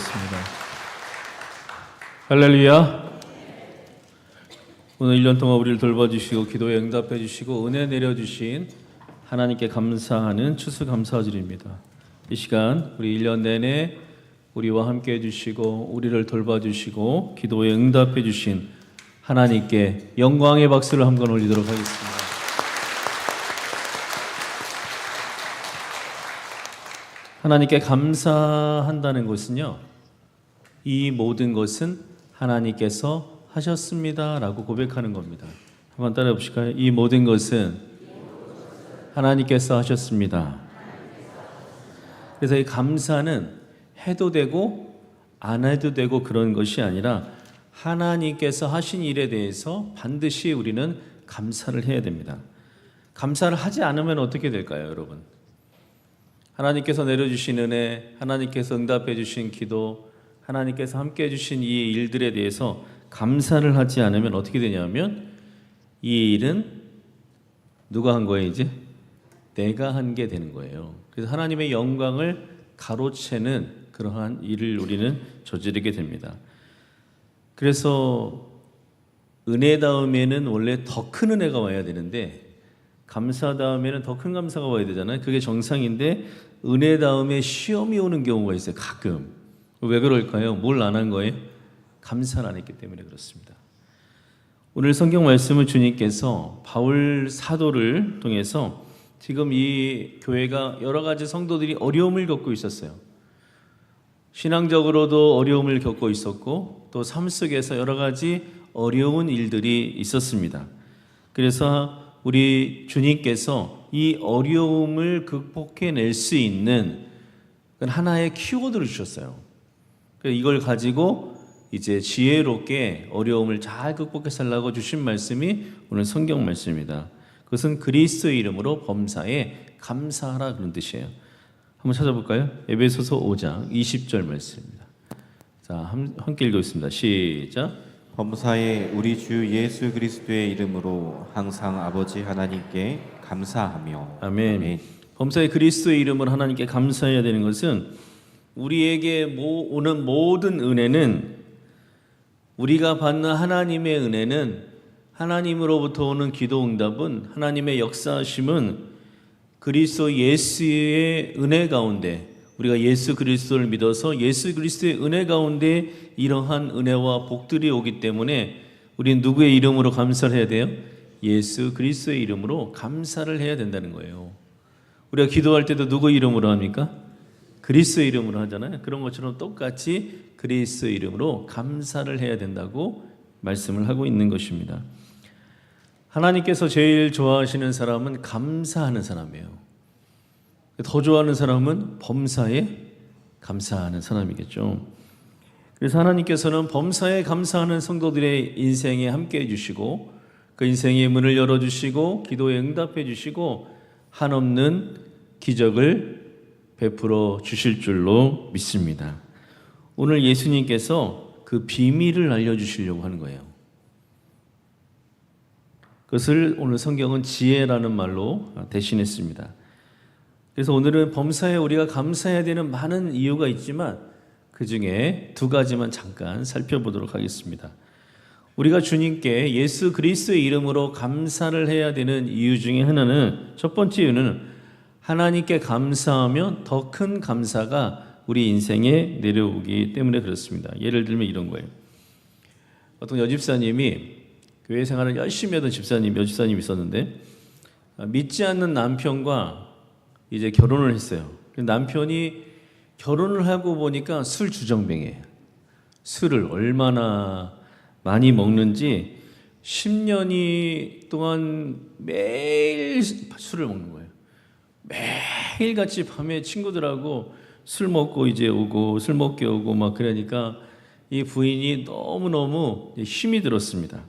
기도하겠습니다. 할렐루야. 오늘 1년 동안 우리를 돌봐주시고 기도에 응답해 주시고 은혜 내려주신 하나님께 감사하는 추수 감사절입니다. 이 시간 우리 1년 내내 우리와 함께 해주시고 우리를 돌봐주시고 기도에 응답해 주신 하나님께 영광의 박수를 한번 올리도록 하겠습니다. 하나님께 감사한다는 것은요, 이 모든 것은 하나님께서 하셨습니다라고 고백하는 겁니다. 한번 따라해 보실까요? 이 모든 것은 하나님께서 하셨습니다. 그래서 이 감사는 해도 되고 안 해도 되고 그런 것이 아니라 하나님께서 하신 일에 대해서 반드시 우리는 감사를 해야 됩니다. 감사를 하지 않으면 어떻게 될까요, 여러분? 하나님께서 내려주신 은혜, 하나님께서 응답해 주신 기도, 하나님께서 함께 해주신 이 일들에 대해서 감사를 하지 않으면 어떻게 되냐면 이 일은 누가 한 거예요 이제? 내가 한 게 되는 거예요. 그래서 하나님의 영광을 가로채는 그러한 일을 우리는 저지르게 됩니다. 그래서 은혜 다음에는 원래 더 큰 은혜가 와야 되는데 감사 다음에는 더 큰 감사가 와야 되잖아요. 그게 정상인데 은혜 다음에 시험이 오는 경우가 있어요. 가끔. 왜 그럴까요? 뭘 안 한 거예요? 감사를 안 했기 때문에 그렇습니다. 오늘 성경 말씀을 주님께서 바울 사도를 통해서 지금 이 교회가 여러 가지 성도들이 어려움을 겪고 있었어요. 신앙적으로도 어려움을 겪고 있었고 또 삶 속에서 여러 가지 어려운 일들이 있었습니다. 그래서 우리 주님께서 이 어려움을 극복해낼 수 있는 하나의 키워드를 주셨어요. 이걸 가지고 이제 지혜롭게 어려움을 잘 극복해 살라고 주신 말씀이 오늘 성경 말씀입니다. 그것은 그리스도의 이름으로 범사에 감사하라 그런 뜻이에요. 한번 찾아볼까요? 에베소서 5장 20절 말씀입니다. 자, 함께 읽겠습니다. 시작. 범사에 우리 주 예수 그리스도의 이름으로 항상 아버지 하나님께 감사하며 아멘. 범사의 그리스도의 이름으로 하나님께 감사해야 되는 것은 우리에게 모- 오는 모든 은혜는 우리가 받는 하나님의 은혜는 하나님으로부터 오는 기도 응답은 하나님의 역사하심은 그리스도 예수의 은혜 가운데 우리가 예수 그리스도를 믿어서 예수 그리스도의 은혜 가운데 이러한 은혜와 복들이 오기 때문에 우리는 누구의 이름으로 감사를 해야 돼요? 예수 그리스도의 이름으로 감사를 해야 된다는 거예요. 우리가 기도할 때도 누구 이름으로 합니까? 그리스도 이름으로 하잖아요. 그런 것처럼 똑같이 그리스도 이름으로 감사를 해야 된다고 말씀을 하고 있는 것입니다. 하나님께서 제일 좋아하시는 사람은 감사하는 사람이에요. 더 좋아하는 사람은 범사에 감사하는 사람이겠죠. 그래서 하나님께서는 범사에 감사하는 성도들의 인생에 함께 해주시고 그 인생의 문을 열어주시고 기도에 응답해 주시고 한없는 기적을 베풀어 주실 줄로 믿습니다. 오늘 예수님께서 그 비밀을 알려주시려고 하는 거예요. 그것을 오늘 성경은 지혜라는 말로 대신했습니다. 그래서 오늘은 범사에 우리가 감사해야 되는 많은 이유가 있지만 그 중에 두 가지만 잠깐 살펴보도록 하겠습니다. 우리가 주님께 예수 그리스도의 이름으로 감사를 해야 되는 이유 중에 하나는 첫 번째 이유는 하나님께 감사하면 더 큰 감사가 우리 인생에 내려오기 때문에 그렇습니다. 예를 들면 이런 거예요. 어떤 여집사님이 교회 생활을 열심히 하던 집사님, 여집사님이 있었는데 믿지 않는 남편과 이제 결혼을 했어요. 남편이 결혼을 하고 보니까 술 주정뱅이에요. 술을 얼마나 많이 먹는지 10년이 동안 매일 술을 먹는 거예요. 매일 같이 밤에 친구들하고 술 먹고 이제 오고 술 먹게 오고 막 그러니까 이 부인이 너무너무 힘이 들었습니다.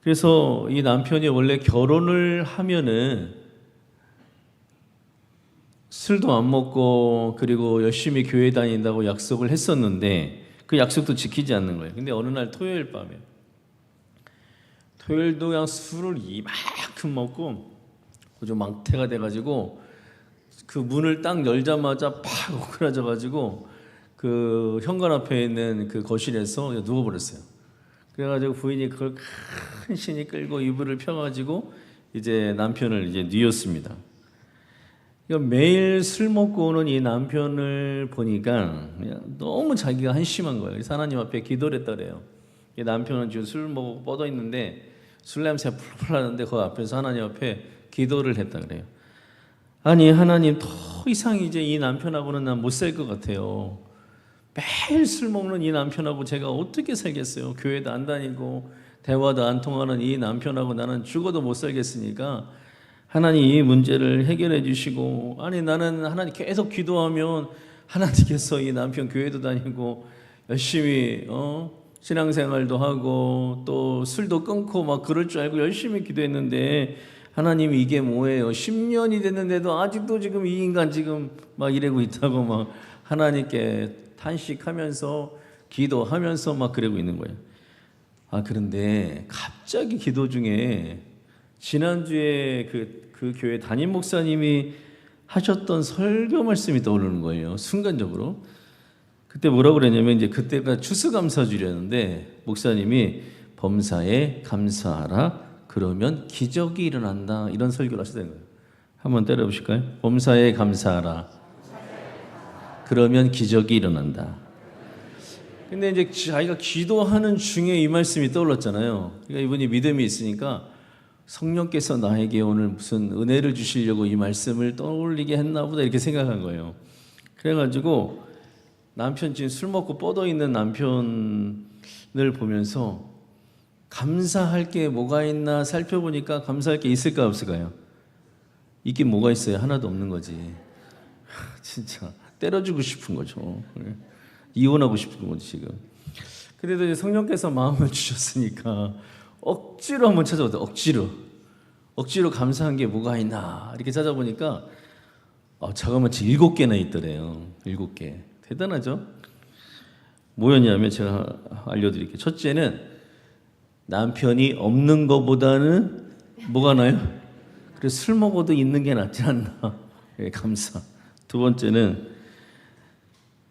그래서 이 남편이 원래 결혼을 하면은 술도 안 먹고 그리고 열심히 교회 다닌다고 약속을 했었는데 그 약속도 지키지 않는 거예요. 근데 어느 날 토요일 밤에 토요일도 그냥 술을 이만큼 먹고 좀 망태가 돼가지고 그 문을 딱 열자마자 팍 오그라져 가지고 그 현관 앞에 있는 그 거실에서 누워버렸어요. 그래가지고 부인이 그걸 큰 신이 끌고 이불을 펴가지고 이제 남편을 이제 뉘었습니다. 매일 술 먹고 오는 이 남편을 보니까 너무 자기가 한심한 거예요. 하나님 앞에 기도를 했다래요. 이 남편은 지금 술 먹고 뻗어 있는데 술 냄새 풀풀 나는데 그 앞에서 하나님 앞에 기도를 했다 그래요. 아니 하나님 더 이상 이제 이 남편하고는 난 못 살 것 같아요. 매일 술 먹는 이 남편하고 제가 어떻게 살겠어요? 교회도 안 다니고 대화도 안 통하는 이 남편하고 나는 죽어도 못 살겠으니까 하나님 이 문제를 해결해 주시고 아니 나는 하나님 계속 기도하면 하나님께서 이 남편 교회도 다니고 열심히 어 신앙생활도 하고 또 술도 끊고 막 그럴 줄 알고 열심히 기도했는데 하나님 이게 뭐예요? 10년이 됐는데도 아직도 지금 이 인간 지금 막 이러고 있다고 막 하나님께 탄식하면서 기도하면서 막 그러고 있는 거예요. 아 그런데 갑자기 기도 중에 지난주에 그, 그 교회 담임 목사님이 하셨던 설교 말씀이 떠오르는 거예요. 순간적으로. 그때 뭐라고 그랬냐면 이제 그때가 추수감사주일이었는데 목사님이 범사에 감사하라 그러면 기적이 일어난다 이런 설교를 하시는 거예요. 한번 때려보실까요? 범사에 감사하라 그러면 기적이 일어난다. 근데 이제 자기가 기도하는 중에 이 말씀이 떠올랐잖아요. 그러니까 이분이 믿음이 있으니까 성령께서 나에게 오늘 무슨 은혜를 주시려고 이 말씀을 떠올리게 했나 보다 이렇게 생각한 거예요. 그래가지고 남편 지금 술 먹고 뻗어 있는 남편을 보면서 감사할 게 뭐가 있나 살펴보니까 감사할 게 있을까 없을까요? 있긴 뭐가 있어요? 하나도 없는 거지. 하, 진짜 때려주고 싶은 거죠. 이혼하고 싶은 거지 지금. 그래도 이제 성령께서 마음을 주셨으니까 억지로 한번 찾아보다 억지로 억지로 감사한 게 뭐가 있나 이렇게 찾아보니까 어, 자그마치 일곱 개나 있더래요. 일곱 개 대단하죠? 뭐였냐면 제가 알려드릴게요. 첫째는 남편이 없는 것보다는 뭐가 나요? 그래 술 먹어도 있는 게 낫지 않나? 예, 감사. 두 번째는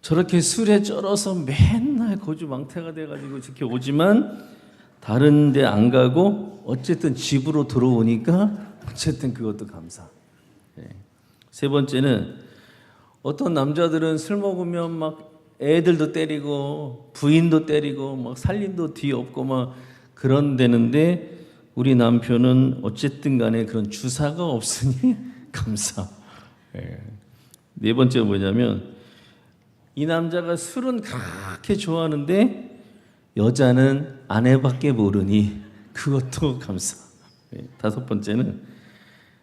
저렇게 술에 쩔어서 맨날 거주망태가 돼가지고 이렇게 오지만 다른데 안 가고 어쨌든 집으로 들어오니까 어쨌든 그것도 감사. 예. 세 번째는 어떤 남자들은 술 먹으면 막 애들도 때리고 부인도 때리고 막 살림도 뒤 없고 막 그런 데는데 우리 남편은 어쨌든 간에 그런 주사가 없으니 감사. 예. 네 번째 뭐냐면 이 남자가 술은 그렇게 좋아하는데 여자는 아내밖에 모르니 그것도 감사. 예, 다섯 번째는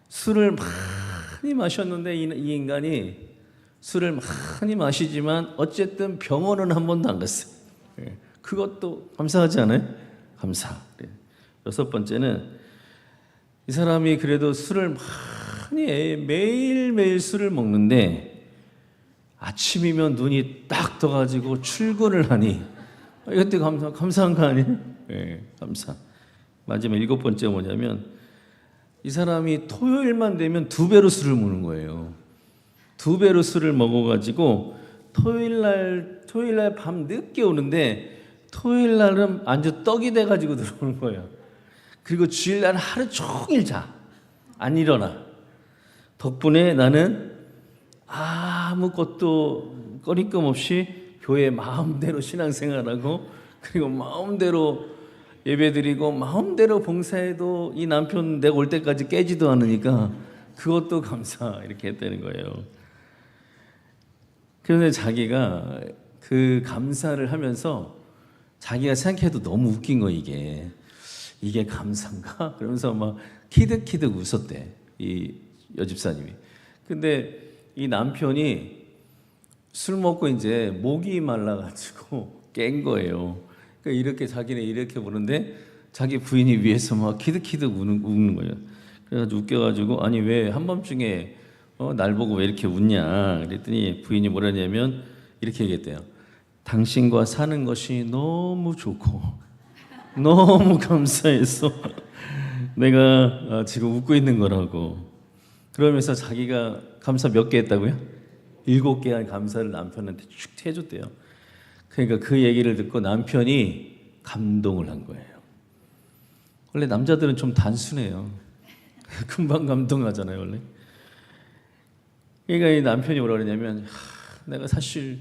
술을 많이 마셨는데 이, 이 인간이 술을 많이 마시지만 어쨌든 병원은 한 번도 안 갔어요. 예, 그것도 감사하지 않아요? 감사. 예. 여섯 번째는 이 사람이 그래도 술을 많이 매일 매일 술을 먹는데 아침이면 눈이 딱 떠가지고 출근을 하니 이것도 감사 감사한 거 아니에요? 예, 감사. 마지막 일곱 번째 뭐냐면 이 사람이 토요일만 되면 두 배로 술을 먹는 거예요. 두 배로 술을 먹어가지고 토요일 날 토요일 날 밤 늦게 오는데 토요일 날은 완전 떡이 돼가지고 들어오는 거예요. 그리고 주일 날 하루 종일 자. 안 일어나. 덕분에 나는 아무것도 꺼리낌 없이 교회 마음대로 신앙생활하고 그리고 마음대로 예배드리고 마음대로 봉사해도 이 남편 내가 올 때까지 깨지도 않으니까 그것도 감사 이렇게 했다는 거예요. 그런데 자기가 그 감사를 하면서 자기가 생각해도 너무 웃긴 거 이게 이게 감사인가? 그러면서 막 키득키득 웃었대 이 여집사님이. 근데 이 남편이 술 먹고 이제 목이 말라가지고 깬 거예요. 그러니까 이렇게 자기는 이렇게 보는데 자기 부인이 위에서 막 키득키득 우는, 우는 거예요. 그래가지고 웃겨가지고 아니 왜 한밤중에 어, 날 보고 왜 이렇게 웃냐 그랬더니 부인이 뭐라냐면 이렇게 얘기했대요. 당신과 사는 것이 너무 좋고 너무 감사해서 내가 어, 지금 웃고 있는 거라고. 그러면서 자기가 감사 몇 개 했다고요? 일곱 개한 감사를 남편한테 쭉 해줬대요. 그러니까 그 얘기를 듣고 남편이 감동을 한 거예요. 원래 남자들은 좀 단순해요. 금방 감동하잖아요, 원래. 그러니까 이 남편이 뭐라 그러냐면 하, 내가 사실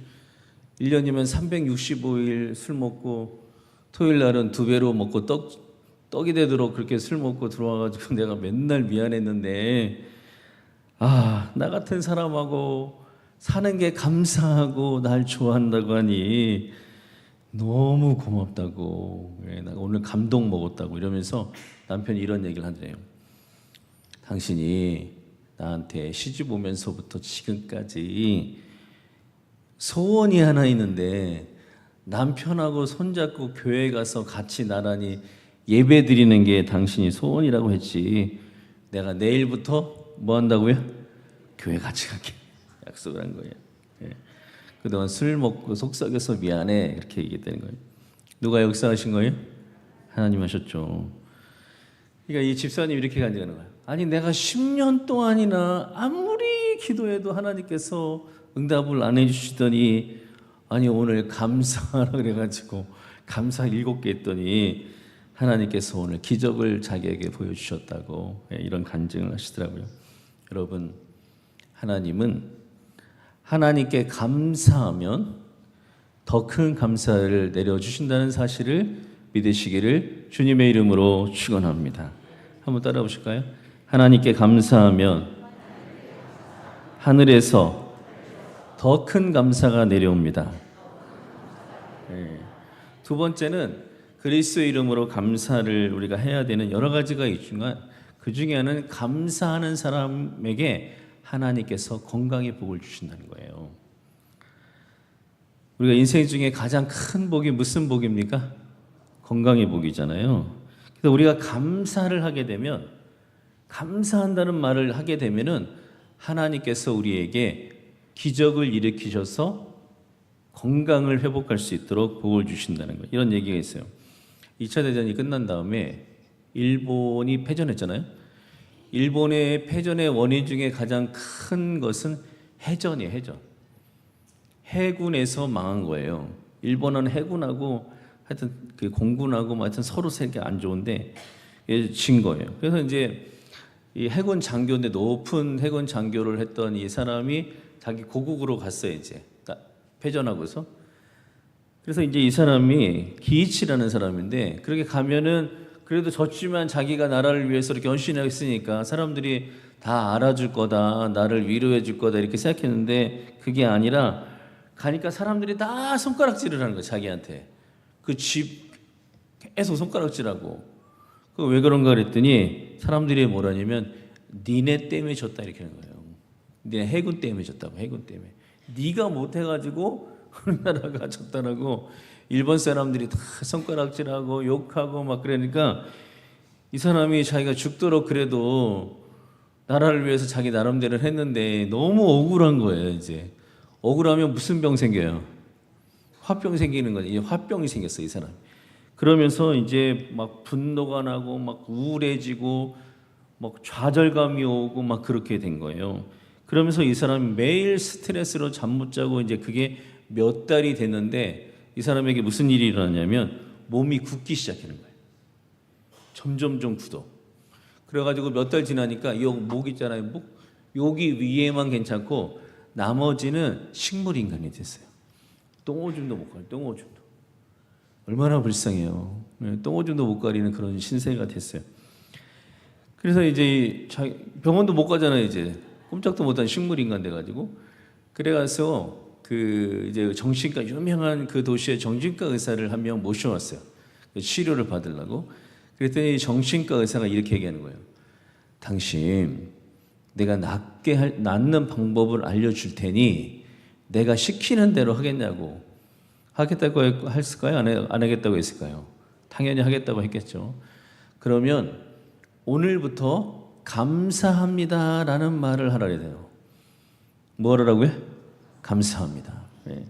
1년이면 365일 술 먹고 토요일 날은 두 배로 먹고 떡 떡이 되도록 그렇게 술 먹고 들어와 가지고 내가 맨날 미안했는데 아, 나 같은 사람하고 사는 게 감사하고 날 좋아한다고 하니 너무 고맙다고. 예, 나 오늘 감동 먹었다고 이러면서 남편이 이런 얘기를 하더래요. 당신이 나한테 시집 오면서부터 지금까지 소원이 하나 있는데 남편하고 손잡고 교회 가서 같이 나란히 예배 드리는 게 당신이 소원이라고 했지. 내가 내일부터 뭐 한다고요? 교회 같이 갈게. 약속을 한 거예요. 예. 그동안 술 먹고 속썩여서 미안해. 이렇게 얘기했다는 거예요. 누가 역사하신 거예요? 하나님 하셨죠. 그러니까 이 집사님 이렇게 간증하는 거예요. 아니 내가 10년 동안이나 아무리 기도해도 하나님께서 응답을 안 해주시더니 아니 오늘 감사하라 그래가지고 감사 일곱 개 했더니 하나님께서 오늘 기적을 자기에게 보여주셨다고 예, 이런 간증을 하시더라고요. 여러분 하나님은 하나님께 감사하면 더 큰 감사를 내려주신다는 사실을 믿으시기를 주님의 이름으로 축원합니다. 한번 따라 보실까요? 하나님께 감사하면 하늘에서 더 큰 감사가 내려옵니다. 네. 두 번째는 그리스도의 이름으로 감사를 우리가 해야 되는 여러 가지가 있지만 그 중에 하나는 감사하는 사람에게 하나님께서 건강의 복을 주신다는 거예요. 우리가 인생 중에 가장 큰 복이 무슨 복입니까? 건강의 복이잖아요. 그래서 우리가 감사를 하게 되면 감사한다는 말을 하게 되면은 하나님께서 우리에게 기적을 일으키셔서 건강을 회복할 수 있도록 복을 주신다는 거예요. 이런 얘기가 있어요. 2차 대전이 끝난 다음에 일본이 패전했잖아요. 일본의 패전의 원인 중에 가장 큰 것은 해전이에요, 해전. 해군에서 망한 거예요. 일본은 해군하고 하여튼 그 공군하고 뭐 하여튼 서로 세게 안 좋은데 예, 진 거예요. 그래서 이제 이 해군 장교인데 높은 해군 장교를 했던 이 사람이 자기 고국으로 갔어요 이제. 그러니까 패전하고서. 그래서 이제 이 사람이 기이치라는 사람인데 그렇게 가면은 그래도 졌지만 자기가 나라를 위해서 이렇게 헌신했으니까 사람들이 다 알아줄 거다 나를 위로해 줄 거다 이렇게 생각했는데 그게 아니라 가니까 사람들이 다 손가락질을 하는 거야 자기한테. 그 집 계속 손가락질하고. 그 왜 그런가 그랬더니 사람들이 뭐라냐면 니네 때문에 졌다. 이렇게 하는 거예요. 니네 해군 때문에 졌다고 해군 때문에. 네가 못해가지고 우리나라가 졌다라고 일본 사람들이 다 손가락질하고 욕하고 막 그러니까 이 사람이 자기가 죽도록 그래도 나라를 위해서 자기 나름대로 했는데 너무 억울한 거예요 이제 억울하면 무슨 병 생겨요? 화병 생기는 거지. 화병이 생겼어 이 사람. 그러면서 이제 막 분노가 나고 막 우울해지고 막 좌절감이 오고 막 그렇게 된 거예요. 그러면서 이 사람이 매일 스트레스로 잠 못 자고 이제 그게 몇 달이 됐는데 이 사람에게 무슨 일이 일어났냐면 몸이 굳기 시작하는 거예요. 점점 좀 굳어. 그래가지고 몇 달 지나니까 이 목 있잖아요. 목 여기 위에만 괜찮고 나머지는 식물 인간이 됐어요. 똥오줌도 못 가요. 똥오줌도. 얼마나 불쌍해요. 네, 똥오줌도 못 가리는 그런 신세가 됐어요. 그래서 이제 병원도 못 가잖아요. 이제 꼼짝도 못한 식물 인간 돼가지고 그래가서 그 이제 정신과 유명한 그 도시의 정신과 의사를 한 명 모셔왔어요. 그 치료를 받으려고. 그랬더니 정신과 의사가 이렇게 얘기하는 거예요. 당신 내가 낫게 할, 낫는 방법을 알려줄 테니 내가 시키는 대로 하겠냐고 하겠다고 했- 했을까요? 안, 해, 안 하겠다고 했을까요? 당연히 하겠다고 했겠죠. 그러면 오늘부터 감사합니다라는 말을 하라 그래요. 뭐라고요? 감사합니다. 예.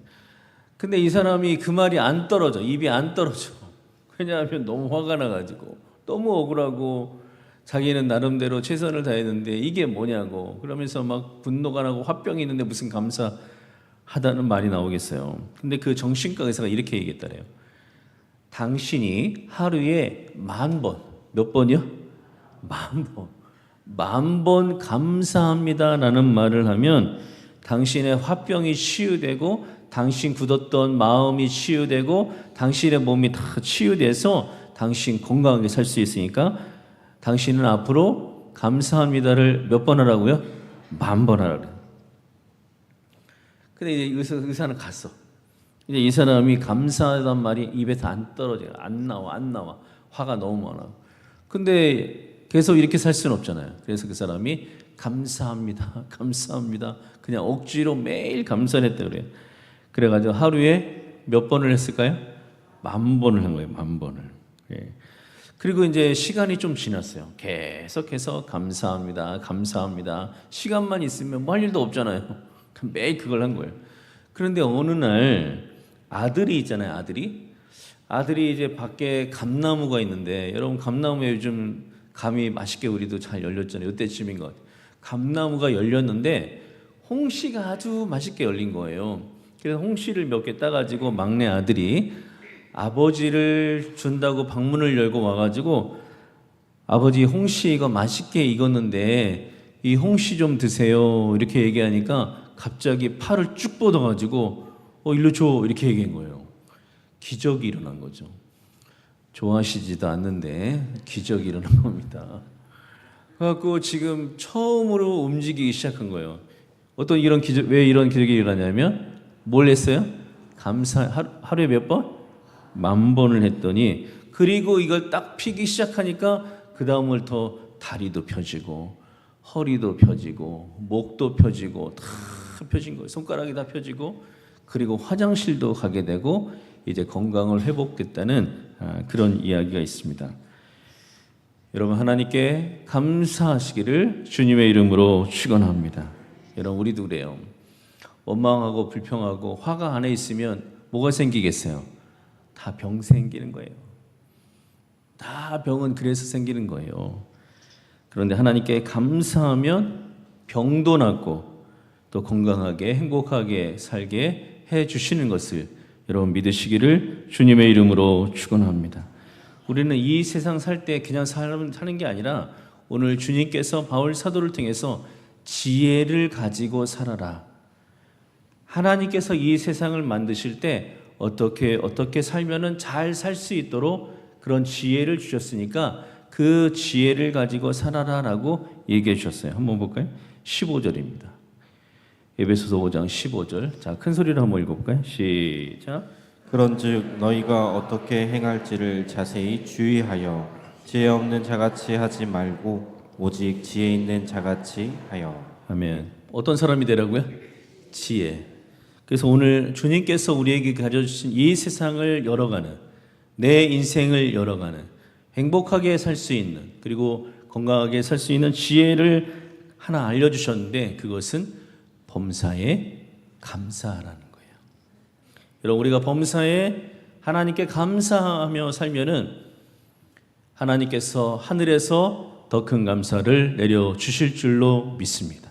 근데 이 사람이 그 말이 안 떨어져. 입이 안 떨어져. 왜냐하면 너무 화가 나가지고 너무 억울하고 자기는 나름대로 최선을 다했는데 이게 뭐냐고 그러면서 막 분노가 나고 화병이 있는데 무슨 감사 하다는 말이 나오겠어요. 근데 그 정신과 의사가 이렇게 얘기했다래요. 당신이 하루에 만 번, 몇 번이요? 만 번. 만 번 감사합니다라는 말을 하면 당신의 화병이 치유되고 당신 굳었던 마음이 치유되고 당신의 몸이 다 치유돼서 당신 건강하게 살 수 있으니까 당신은 앞으로 감사합니다를 몇 번 하라고요? 만 번 하라 그래요. 근데 이제 의사, 의사는 갔어. 이제 이 사람이 감사하단 말이 입에서 안 떨어져요. 안 나와, 안 나와. 화가 너무 많아. 근데 계속 이렇게 살 수는 없잖아요. 그래서 그 사람이 감사합니다, 감사합니다. 그냥 억지로 매일 감사를 했다 그래요. 그래가지고 하루에 몇 번을 했을까요? 만 번을 한 거예요, 만 번을. 예. 그리고 이제 시간이 좀 지났어요. 계속해서 감사합니다, 감사합니다. 시간만 있으면 뭐 할 일도 없잖아요. 매일 그걸 한 거예요. 그런데 어느 날 아들이 있잖아요, 아들이. 아들이 이제 밖에 감나무가 있는데 여러분 감나무에 요즘 감이 맛있게 우리도 잘 열렸잖아요. 이때쯤인 것. 감나무가 열렸는데 홍시가 아주 맛있게 열린 거예요. 그래서 홍시를 몇 개 따가지고 막내 아들이 아버지를 준다고 방문을 열고 와가지고 아버지 홍시 이거 맛있게 익었는데 이 홍시 좀 드세요 이렇게 얘기하니까 갑자기 팔을 쭉 뻗어가지고 어 일로 줘 이렇게 얘기한 거예요. 기적이 일어난 거죠. 좋아하시지도 않는데 기적이 일어난 겁니다. 그래갖고 지금 처음으로 움직이기 시작한 거예요. 어떤 이런 기적, 왜 이런 기적이 일어나냐면 뭘 했어요? 감사, 하루, 하루에 몇 번? 만 번을 했더니 그리고 이걸 딱 피기 시작하니까 그 다음부터 다리도 펴지고 허리도 펴지고 목도 펴지고 다 펴진 거예요. 손가락이 다 펴지고 그리고 화장실도 가게 되고 이제 건강을 회복했다는 아, 그런 이야기가 있습니다. 여러분 하나님께 감사하시기를 주님의 이름으로 축원합니다. 여러분 우리도 그래요. 원망하고 불평하고 화가 안에 있으면 뭐가 생기겠어요? 다 병 생기는 거예요. 다 병은 그래서 생기는 거예요. 그런데 하나님께 감사하면 병도 낫고 또 건강하게 행복하게 살게 해 주시는 것을 여러분 믿으시기를 주님의 이름으로 축원합니다. 우리는 이 세상 살 때 그냥 사는 게 아니라 오늘 주님께서 바울 사도를 통해서 지혜를 가지고 살아라. 하나님께서 이 세상을 만드실 때 어떻게 어떻게 살면은 잘 살 수 있도록 그런 지혜를 주셨으니까 그 지혜를 가지고 살아라라고 얘기해 주셨어요. 한번 볼까요? 15절입니다. 에베소서 5장 15절. 자, 큰 소리로 한번 읽어 볼까요? 시작. 그런즉 너희가 어떻게 행할지를 자세히 주의하여 지혜 없는 자같이 하지 말고 오직 지혜 있는 자같이 하여 아멘. 어떤 사람이 되라고요? 지혜. 그래서 오늘 주님께서 우리에게 가져주신 이 세상을 열어가는 내 인생을 열어가는 행복하게 살 수 있는 그리고 건강하게 살 수 있는 지혜를 하나 알려주셨는데 그것은 범사에 감사하라는 거예요. 여러분 우리가 범사에 하나님께 감사하며 살면은 하나님께서 하늘에서 더 큰 감사를 내려 주실 줄로 믿습니다.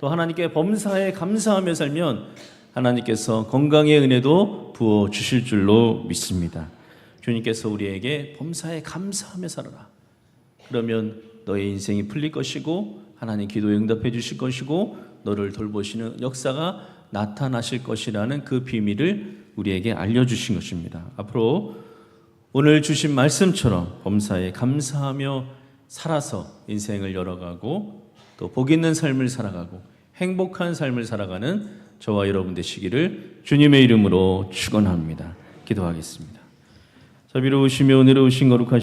또 하나님께 범사에 감사하며 살면 하나님께서 건강의 은혜도 부어 주실 줄로 믿습니다. 주님께서 우리에게 범사에 감사하며 살아라. 그러면 너의 인생이 풀릴 것이고 하나님 기도에 응답해 주실 것이고 너를 돌보시는 역사가 나타나실 것이라는 그 비밀을 우리에게 알려주신 것입니다. 앞으로 오늘 주신 말씀처럼 범사에 감사하며 살아서 인생을 열어가고 또 복 있는 삶을 살아가고 행복한 삶을 살아가는 저와 여러분 되시기를 주님의 이름으로 축원합니다. 기도하겠습니다. 자비로우시며 은혜로우신 거룩하신